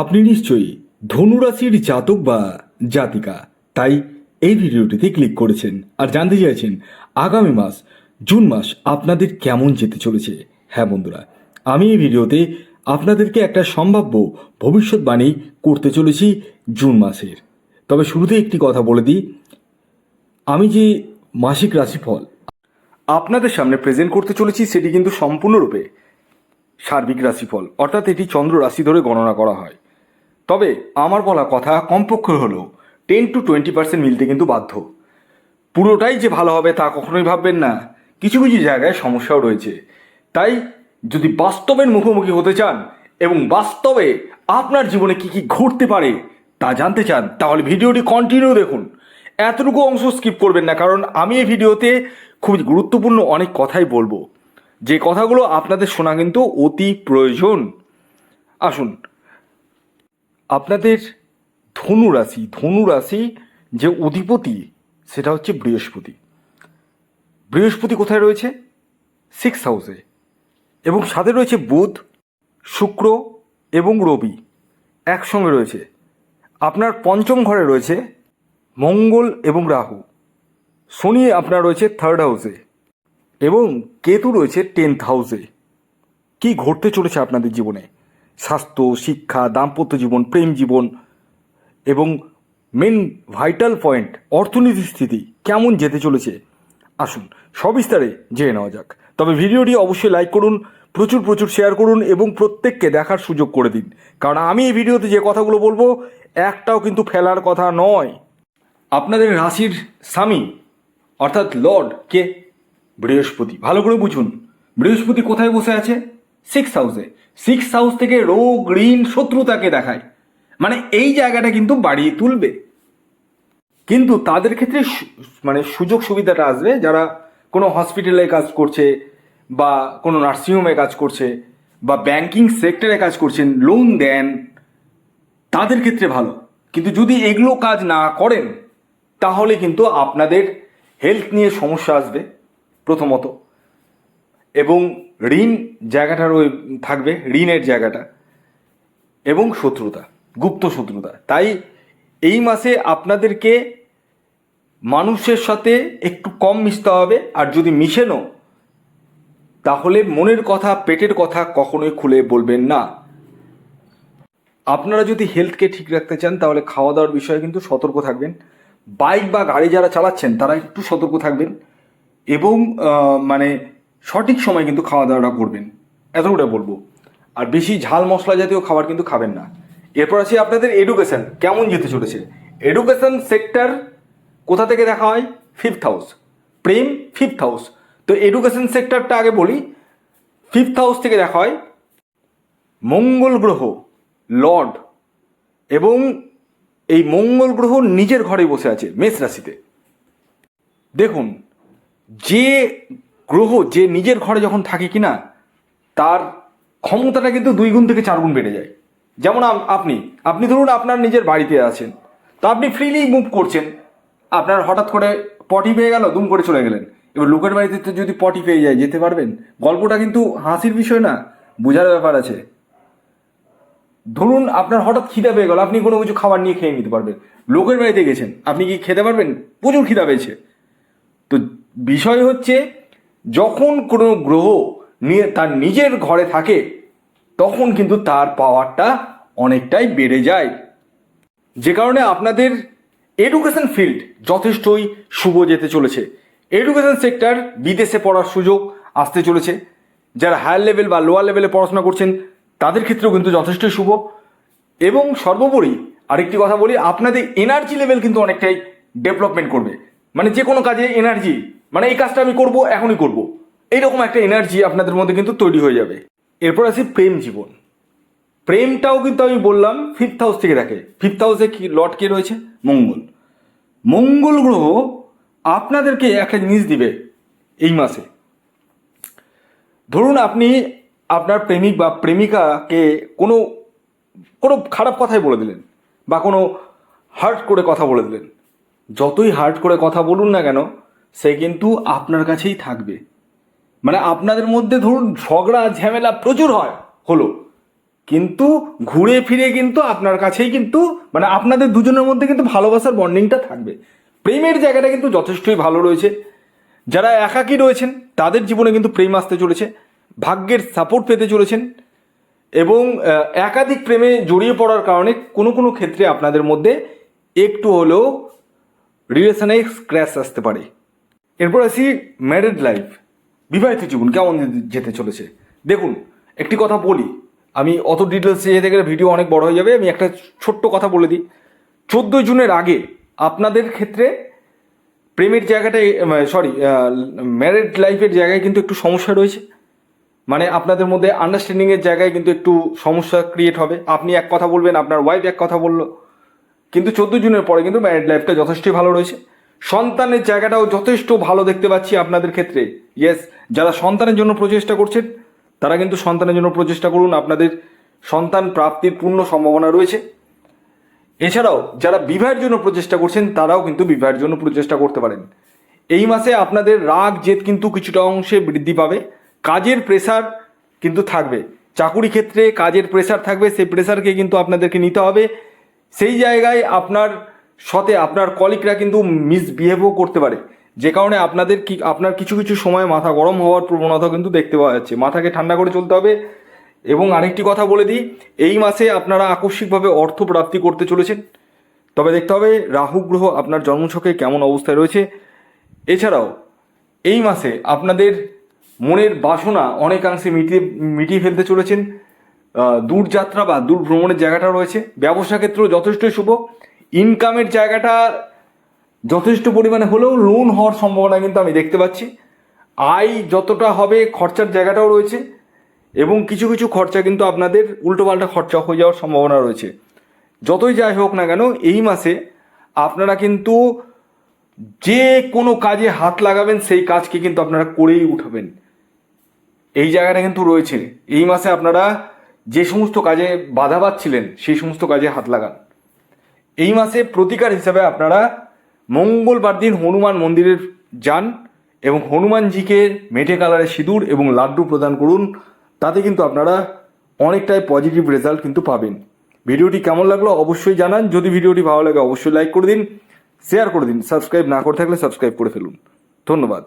আপনি নিশ্চয়ই ধনুরাশির জাতক বা জাতিকা, তাই এই ভিডিওটিতে ক্লিক করেছেন আর জানতে চাইছেন আগামী মাস, জুন মাস আপনাদের কেমন যেতে চলেছে। হ্যাঁ বন্ধুরা, আমি এই ভিডিওতে আপনাদেরকে একটা সম্ভাব্য ভবিষ্যৎবাণী করতে চলেছি জুন মাসের। তবে শুরুতে একটি কথা বলে দিই, আমি যে মাসিক রাশিফল আপনাদের সামনে প্রেজেন্ট করতে চলেছি সেটি কিন্তু সম্পূর্ণরূপে সার্বিক রাশিফল, অর্থাৎ এটি চন্দ্র রাশি ধরে গণনা করা হয়। তবে আমার বলা কথা কমপক্ষে হলেও টেন টু টোয়েন্টি পার্সেন্ট মিলতে কিন্তু বাধ্য। পুরোটাই যে ভালো হবে তা কখনোই ভাববেন না। কিছু কিছু জায়গায় সমস্যাও রয়েছে। তাই যদি বাস্তবের মুখোমুখি হতে চান এবং বাস্তবে আপনার জীবনে কি কি ঘটতে পারে তা জানতে চান, তাহলে ভিডিওটি কন্টিনিউ দেখুন। এতটুকু অংশ স্কিপ করবেন না, কারণ আমি এই ভিডিওতে খুব গুরুত্বপূর্ণ অনেক কথাই বলব। যে কথাগুলো আপনাদের শোনা কিন্তু অতি প্রয়োজন। আসুন আপনাদের ধনু রাশি ধনু রাশি যে অধিপতি, সেটা হচ্ছে বৃহস্পতি। বৃহস্পতি কোথায় রয়েছে? সিক্স হাউসে এবং সাথে রয়েছে বুধ, শুক্র এবং রবি একসঙ্গে রয়েছে। আপনার পঞ্চম ঘরে রয়েছে মঙ্গল এবং রাহু। শনি আপনার রয়েছে থার্ড হাউসে এবং কেতু রয়েছে টেন্থ হাউসে কি ঘটতে চলেছে আপনাদের জীবনে? স্বাস্থ্য, শিক্ষা, দাম্পত্য জীবন, প্রেম জীবন এবং মেন ভাইটাল পয়েন্ট অর্থনীতির স্থিতি কেমন যেতে চলেছে? আসুন সবিস্তারে জেনে নেওয়া যাক। তবে ভিডিওটি অবশ্যই লাইক করুন, প্রচুর প্রচুর শেয়ার করুন এবং প্রত্যেককে দেখার সুযোগ করে দিন। কারণ আমি এই ভিডিওতে যে কথাগুলো বলব, একটাও কিন্তু ফেলার কথা নয়। আপনাদের রাশির স্বামী, অর্থাৎ লর্ড কে? বৃহস্পতি। ভালো করে বুঝুন। বৃহস্পতি কোথায় বসে আছে? সিক্স হাউসে সিক্স হাউস থেকে রোগ ঋণ শত্রুতাকে দেখায়। মানে এই জায়গাটা কিন্তু বাড়িয়ে তুলবে। কিন্তু তাদের ক্ষেত্রে মানে সুযোগ সুবিধাটা আসবে যারা কোনো হসপিটালে কাজ করছে বা কোনো নার্সিংহোমে কাজ করছে বা ব্যাংকিং সেক্টরে কাজ করছেন লোন দেন, তাদের ক্ষেত্রে ভালো। কিন্তু যদি এগুলো কাজ না করেন, তাহলে কিন্তু আপনাদের হেলথ নিয়ে সমস্যা আসবে প্রথমত। এবং ঋণ জায়গাটা রয়ে থাকবে, ঋণের জায়গাটা, এবং শত্রুতা, গুপ্ত শত্রুতা। তাই এই মাসে আপনাদেরকে মানুষের সাথে একটু কম মিশতে হবে, আর যদি মিশেনও, তাহলে মনের কথা, পেটের কথা কখনোই খুলে বলবেন না। আপনারা যদি হেলথকে ঠিক রাখতে চান, তাহলে খাওয়া দাওয়ার বিষয়ে কিন্তু সতর্ক থাকবেন। বাইক বা গাড়ি যারা চালাচ্ছেন, তারা একটু সতর্ক থাকবেন। এবং মানে সঠিক সময় কিন্তু খাওয়া দাওয়াটা করবেন এতটা বলব। আর বেশি ঝাল মশলা জাতীয় খাবার কিন্তু খাবেন না। এরপর আছে আপনাদের এডুকেশন কেমন যেতে চলেছে? এডুকেশন সেক্টর কোথা থেকে দেখা হয়? ফিফথ হাউস প্রেম ফিফথ হাউস তো এডুকেশন সেক্টরটা আগে বলি ফিফথ হাউস থেকে দেখা হয় মঙ্গল গ্রহ, লর্ড। এবং এই মঙ্গল গ্রহ নিজের ঘরে বসে আছে, মেষ রাশিতে। দেখুন, যে গ্রহ যে নিজের ঘরে যখন থাকে কিনা, তার ক্ষমতাটা কিন্তু দুই গুণ থেকে চার গুণ বেড়ে যায়। যেমন আপনি আপনি ধরুন আপনার নিজের বাড়িতে আছেন, তো আপনি ফ্রিলি মুভ করছেন, আপনার হঠাৎ করে পটি পেয়ে গেল, দুম করে চলে গেলেন। এবার লোকের বাড়িতে তো যদি পটি পেয়ে যায়, যেতে পারবেন? গল্পটা কিন্তু হাসির বিষয় না, বোঝার ব্যাপার আছে। ধরুন আপনার হঠাৎ খিদা পেয়ে গেল, আপনি কোনো কিছু খাবার নিয়ে খেয়ে নিতে পারবেন। লোকের বাড়িতে গেছেন, আপনি কি খেতে পারবেন? প্রচুর খিদা পেয়েছে। তো বিষয় হচ্ছে যখন কোনো গ্রহ নিয়ে তার নিজের ঘরে থাকে, তখন কিন্তু তার পাওয়ারটা অনেকটাই বেড়ে যায়। যে কারণে আপনাদের এডুকেশন ফিল্ড যথেষ্টই শুভ যেতে চলেছে। এডুকেশন সেক্টর বিদেশে পড়ার সুযোগ আসতে চলেছে। যারা হায়ার লেভেল বা লোয়ার লেভেলে পড়াশোনা করছেন, তাদের ক্ষেত্রেও কিন্তু যথেষ্টই শুভ। এবং সর্বোপরি আরেকটি কথা বলি, আপনাদের এনার্জি লেভেল কিন্তু অনেকটাই ডেভেলপমেন্ট করবে। মানে যে কোনো কাজে এনার্জি মানে এই কাজটা আমি করব, এখনই করব। এইরকম একটা এনার্জি আপনাদের মধ্যে কিন্তু তৈরি হয়ে যাবে। এরপর আছে প্রেম জীবন। প্রেমটাও কিন্তু আমি বললাম ফিফথ হাউস থেকে থাকে ফিফথ হাউসে কি লট কে রয়েছে? মঙ্গল। মঙ্গল গ্রহ আপনাদেরকে একটা জিনিস দিবে এই মাসে। ধরুন আপনি আপনার প্রেমিক বা প্রেমিকাকে কোনো কোনো খারাপ কথাই বলে দিলেন বা কোনো হার্ট করে কথা বলে দিলেন। যতই হার্ট করে কথা বলুন না কেন সে কিন্তু আপনার কাছেই থাকবে। মানে আপনাদের মধ্যে ধরুন ঝগড়া, ঝামেলা প্রচুর হয়, হলো। কিন্তু ঘুরে ফিরে কিন্তু আপনার কাছেই কিন্তু মানে আপনাদের দুজনের মধ্যে কিন্তু ভালোবাসার বন্ডিংটা থাকবে। প্রেমের জায়গাটা কিন্তু যথেষ্টই ভালো রয়েছে। যারা একাকী রয়েছেন, তাদের জীবনে কিন্তু প্রেম আসতে চলেছে, ভাগ্যের সাপোর্ট পেতে চলেছেন এবং একাধিক প্রেমে জড়িয়ে পড়ার কারণে কোনো কোনো ক্ষেত্রে আপনাদের মধ্যে একটু হলেও রিলেশনে স্ক্র্যাচ আসতে পারে। এরপর আসি ম্যারিড লাইফ বিবাহিত জীবন, কেমন যেতে চলেছে? দেখুন, একটি কথা বলি, আমি অত ডিটেলসে যেতে গেলে ভিডিও অনেক বড় হয়ে যাবে, আমি একটা ছোট্ট কথা বলে দিই। চোদ্দোই জুনের আগে আপনাদের ক্ষেত্রে প্রেমের জায়গাটায় সরি ম্যারিড লাইফের জায়গায় কিন্তু একটু সমস্যা রয়েছে। মানে আপনাদের মধ্যে আন্ডারস্ট্যান্ডিংয়ের জায়গায় কিন্তু একটু সমস্যা ক্রিয়েট হবে। আপনি এক কথা বলবেন, আপনার ওয়াইফ এক কথা বলল। কিন্তু চোদ্দ জুনের পরে কিন্তু ম্যারিড লাইফটা যথেষ্টই ভালো রয়েছে। সন্তানের জায়গাটাও যথেষ্ট ভালো দেখতে পাচ্ছি আপনাদের ক্ষেত্রে। ইয়েস যারা সন্তানের জন্য প্রচেষ্টা করছেন, তারা কিন্তু সন্তানের জন্য প্রচেষ্টা করুন। আপনাদের সন্তান প্রাপ্তির পূর্ণ সম্ভাবনা রয়েছে। এছাড়াও, যারা বিবাহের জন্য প্রচেষ্টা করছেন, তারাও কিন্তু বিবাহের জন্য প্রচেষ্টা করতে পারেন। এই মাসে আপনাদের রাগ, জেদ কিন্তু কিছুটা অংশে বৃদ্ধি পাবে। কাজের প্রেসার কিন্তু থাকবে। চাকুরি ক্ষেত্রে কাজের প্রেসার থাকবে, সেই প্রেসারকে কিন্তু আপনাদেরকে নিতে হবে। সেই জায়গায় আপনার সাথে আপনার কলিকরা কিন্তু মিসবিহেভও করতে পারে। যে কারণে আপনাদের কি, আপনার কিছু কিছু সময় মাথা গরম হওয়ার প্রবণতা কিন্তু দেখতে পাওয়া যাচ্ছে। মাথাকে ঠান্ডা করে চলতে হবে। এবং আরেকটি কথা বলে দিই, এই মাসে আপনারা আকস্মিকভাবে অর্থ প্রাপ্তি করতে চলেছেন। তবে দেখতে হবে, রাহু গ্রহ আপনার জন্মছকে কেমন অবস্থায় রয়েছে। এছাড়াও, এই মাসে আপনাদের মনের বাসনা অনেকাংশে মিটিয়ে মিটিয়ে ফেলতে চলেছেন। দূরযাত্রা বা দূর ভ্রমণের জায়গাটা রয়েছে। ব্যবসা ক্ষেত্রেও যথেষ্টই শুভ। ইনকামের জায়গাটা যথেষ্ট পরিমাণে হলেও লোন হওয়ার সম্ভাবনা কিন্তু আমি দেখতে পাচ্ছি। আয় যতটা হবে, খরচার জায়গাটাও রয়েছে এবং কিছু কিছু খরচা কিন্তু আপনাদের উল্টোপাল্টা খরচা হয়ে যাওয়ার সম্ভাবনা রয়েছে। যতই যাই হোক না কেন, এই মাসে আপনারা কিন্তু যে কোনো কাজে হাত লাগাবেন, সেই কাজকে কিন্তু আপনারা করেই উঠাবেন। এই জায়গাটা কিন্তু রয়েছে। এই মাসে আপনারা যে সমস্ত কাজে বাধা পাচ্ছিলেন, সেই সমস্ত কাজে হাত লাগান। এই মাসে প্রতিকার হিসাবে আপনারা মঙ্গলবার দিন হনুমান মন্দিরে যান এবং হনুমানজিকে মেটে কালারের সিঁদুর এবং লাড্ডু প্রদান করুন। তাতে কিন্তু আপনারা অনেকটাই পজিটিভ রেজাল্ট কিন্তু পাবেন। ভিডিওটি কেমন লাগল অবশ্যই জানান। যদি ভিডিওটি ভালো লাগে অবশ্যই লাইক করে দিন শেয়ার করে দিন। সাবস্ক্রাইব না করে থাকলে সাবস্ক্রাইব করে ফেলুন। ধন্যবাদ।